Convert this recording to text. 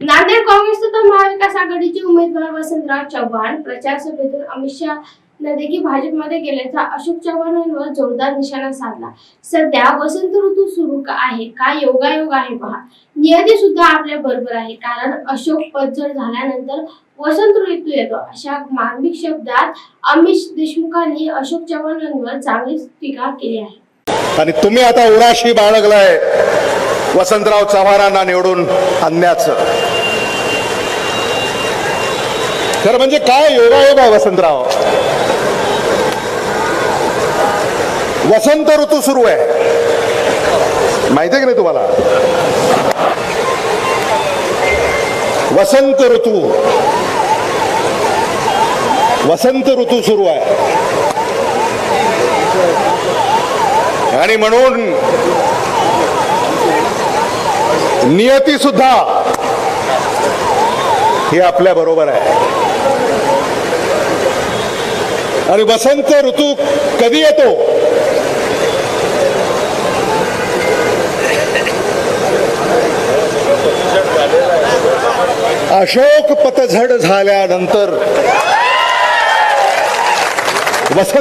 नांदेड काँग्रेस तथा महाविकास आघाडीचे उमेदवार वसंतराव चव्हाण प्रचार सभेतून अमित शहा देखील भाजपमध्ये गेल्याचा अशोक चव्हाण यांवर जोरदार निशाणा साधला. सध्या वसंत ऋतू सुरू का आहे? का योगायोग आहे पहा. नियती सुद्धा आपल्या बरोबर आहे. कारण अशोक पतझड झाल्यानंतर वसंत ऋतू येतो. अशा मार्मिक शब्दात अमित देशमुखांनी अशोक चव्हाण यांवर चांगलीच टीका केली आहे. आणि तुम्ही आता उराशी बाळगलाय. वसंतराव चव्हाणांना निवडून आणण्याचं. खरं म्हणजे काय योगायोग आहे वसंतराव? वसंत ऋतू सुरू आहे. माहिती आहे की नाही तुम्हाला? वसंत ऋतू. वसंत ऋतू सुरू आहे. आणि म्हणून नियती सुद्धा ही आपल्या बरोबर आहे. आणि वसंत ऋतू कधी येतो? अशोक पतझड झाल्यानंतर